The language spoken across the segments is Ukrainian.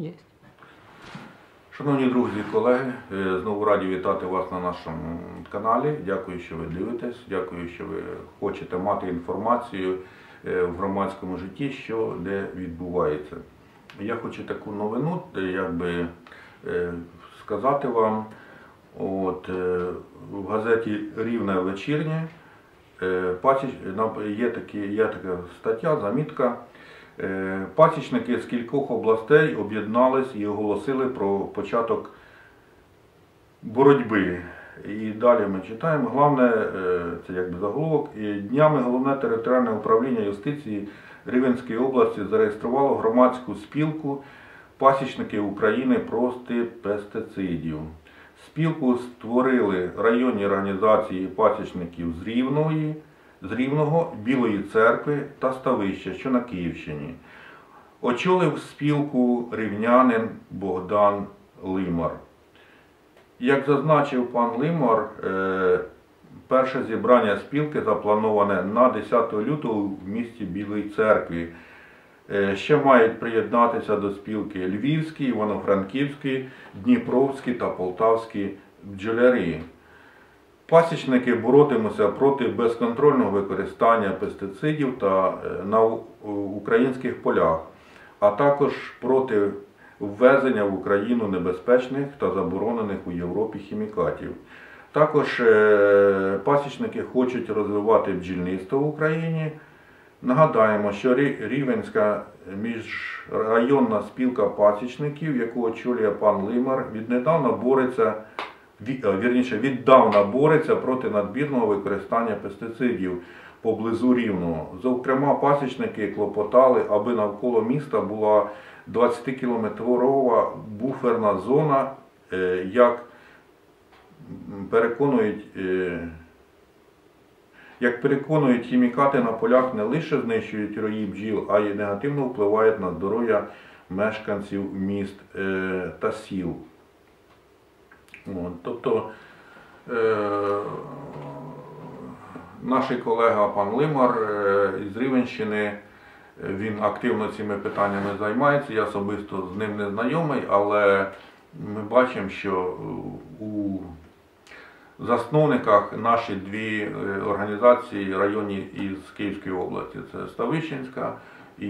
Є. Шановні друзі, і колеги, е, знову раді вітати вас на нашому каналі. Дякую, що ви дивитесь. Дякую, що ви хочете мати інформацію е, в громадському житті, що де відбувається. Я хочу таку новину, е, е, сказати вам. От, в газеті Рівне вечірнє є, такі, є така стаття, замітка. Е, Пасічники з кількох областей об'єднались і оголосили про початок боротьби. І далі ми читаємо. Головне, е, це якби заголовок. Днями головне територіальне управління юстиції Рівенської області зареєструвало громадську спілку пасічники України проти пестицидів. Спілку створили районні організації пасічників з Рівної, з Рівного, Білої церкви та Ставища, що на Київщині. Очолив спілку рівнянин Богдан Лимар. Як зазначив пан Лимар, е, перше зібрання спілки заплановане на 10 лютого в місті Білої церкві. Е, Ще мають приєднатися до спілки Львівські, Івано-Франківські, Дніпровські та Полтавські бджолярі. Пасічники боротимуться проти безконтрольного використання пестицидів та е, на українських полях, а також проти ввезення в Україну небезпечних та заборонених у Європі хімікатів. Також е, пасічники хочуть розвивати бджільництво в Україні. Нагадаємо, що Рі- Рівенська міжрайонна спілка пасічників, яку очолює пан Лимар, віднедавна бореться, вірніше, віддавна бореться проти надмірного використання пестицидів поблизу Рівного. Зокрема, пасічники клопотали, аби навколо міста була 20-кілометрова буферна зона, е, як переконують. е, як переконують, хімікати на полях не лише знищують рої бджіл, а й негативно впливають на здоров'я мешканців міст е, та сіл. Тобто е, наш колега пан Лимар е, із Рівенщини, е, він активно цими питаннями займається. Я особисто з ним не знайомий, але ми бачимо, що у засновниках наші дві організації районні із Київської області це Ставищенська і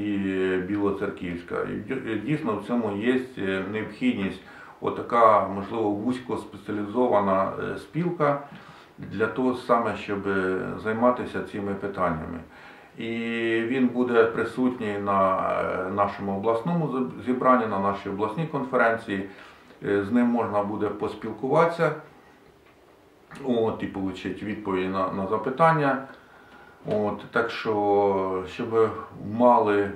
Білоцерківська. І дійсно в цьому є необхідність, отака, можливо, вузько спеціалізована е, спілка для того саме, щоб е, займатися цими питаннями. І він буде присутній на е, нашому обласному зібранні, на нашій обласній конференції. З ним можна буде поспілкуватися. От, і отримати відповіді на, на запитання. От, так що, щоб мали е,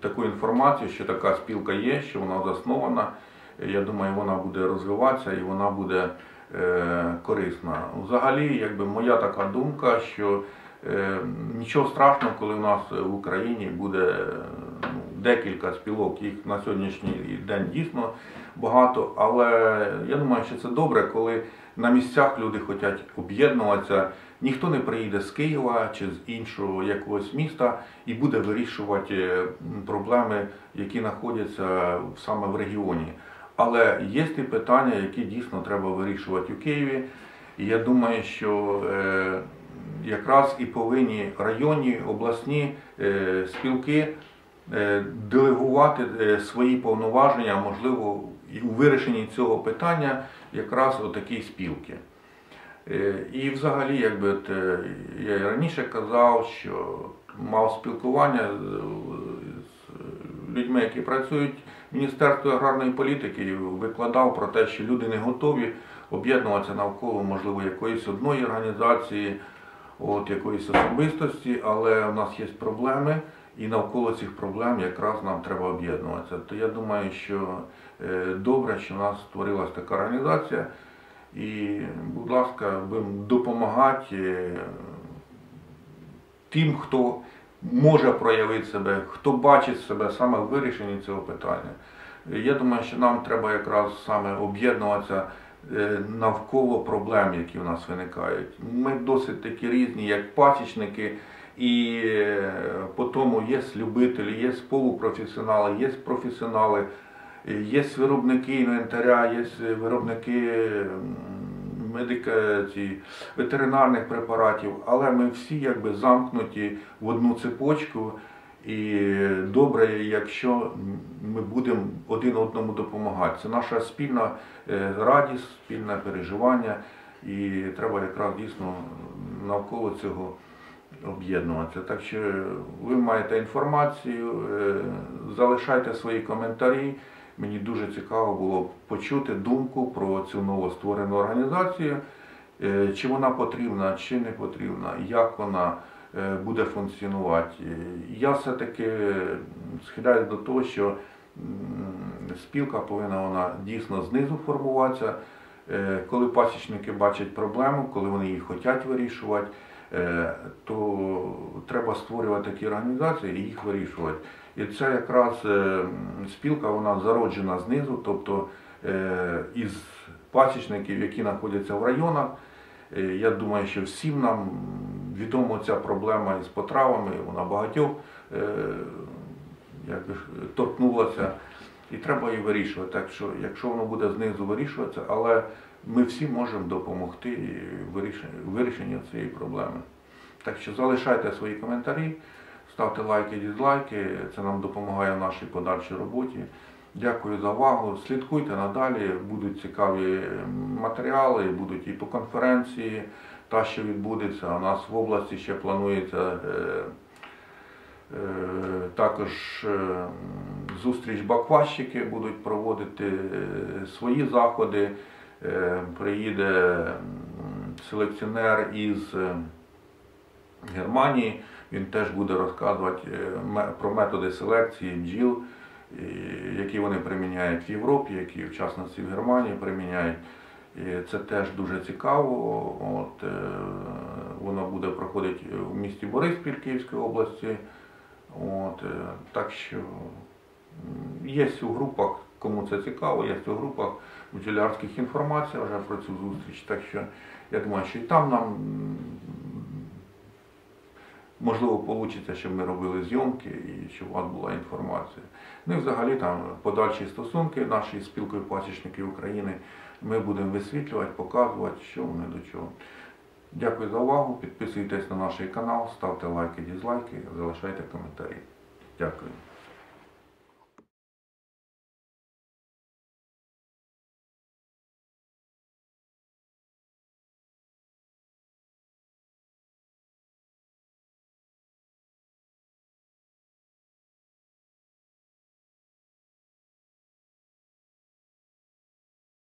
таку інформацію, що така спілка є, що вона заснована, я думаю, вона буде розвиватися і вона буде е, корисна. Взагалі, якби моя така думка, що е, нічого страшного, коли у нас в Україні буде ну, декілька спілок, їх на сьогоднішній день дійсно багато, але я думаю, що це добре, коли на місцях люди хочуть об'єднуватися. Ніхто не приїде з Києва чи з іншого якогось міста і буде вирішувати е, проблеми, які знаходяться саме в регіоні. Але є ті питання, які дійсно треба вирішувати у Києві. І я думаю, що е, якраз і повинні районні, обласні е, спілки е, делегувати свої повноваження, можливо, і у вирішенні цього питання якраз отакі спілки. Е, І взагалі, якби я раніше казав, що мав спілкування з людьми, які працюють Міністерстві аграрної політики, викладав про те, що люди не готові об'єднуватися навколо, можливо, якоїсь одної організації, от якоїсь особистості, але в нас є проблеми, і навколо цих проблем якраз нам треба об'єднуватися. То я думаю, що е, добре, що в нас створилась така організація. І, будь ласка, будемо допомагати е, тим, хто може проявити себе, хто бачить себе саме в вирішенні цього питання. Я думаю, що нам треба якраз саме об'єднуватися е, навколо проблем, які в нас виникають. Ми досить такі різні, як пасічники, і е, по тому є любителі, є полупрофесіонали, є професіонали. Є виробники інвентаря, є виробники медика, ці, ветеринарних препаратів, але ми всі якби замкнуті в одну цепочку. І добре, якщо ми будемо один одному допомагати. Це наша спільна е, радість, спільне переживання, і треба якраз дійсно навколо цього об'єднуватися. Так що ви маєте інформацію, е, залишайте свої коментарі. Мені дуже цікаво було почути думку про цю новостворену організацію, е, чи вона потрібна, чи не потрібна, як вона е, буде функціонувати. Е, Я все-таки схиляюсь до того, що спілка повинна вона дійсно знизу формуватися. Е, Коли пасічники бачать проблему, коли вони її хочуть вирішувати, е, то треба створювати такі організації і їх вирішувати. І це якраз е, спілка, вона зароджена знизу, тобто е, із пасічників, які знаходяться в районах. Е, Я думаю, що всім нам відома ця проблема із потравами, вона багатьох якби, торкнулася, і треба її вирішувати. Так що, якщо воно буде знизу вирішуватися, але ми всі можемо допомогти в вирішенні, в вирішенні цієї проблеми. Так що залишайте свої коментарі, ставте лайки, дізлайки, це нам допомагає в нашій подальшій роботі. Дякую за увагу. Слідкуйте надалі, будуть цікаві матеріали, будуть і по конференції, та, що відбудеться. У нас в області ще планується е, е, також е, зустріч бакващики, будуть проводити свої заходи. Приїде селекціонер із Германії. Він теж буде розказувати е, про методи селекції бджіл, які вони приміняють в Європі, які в частності в Германії приміняють. І це теж дуже цікаво. От, е, воно буде проходити в місті Бориспіль Київської області. От, е, так що є у групах, кому це цікаво, є у групах бджолярських інформація вже про цю зустріч. Так що я думаю, що і там нам можливо вийде, щоб ми робили зйомки і щоб у вас була інформація. Ну і взагалі там подальші стосунки нашої спілкою пасічників України ми будемо висвітлювати, показувати, що вони до чого. Дякую за увагу. Підписуйтесь на наш канал, ставте лайки, дізлайки, залишайте коментарі. Дякую.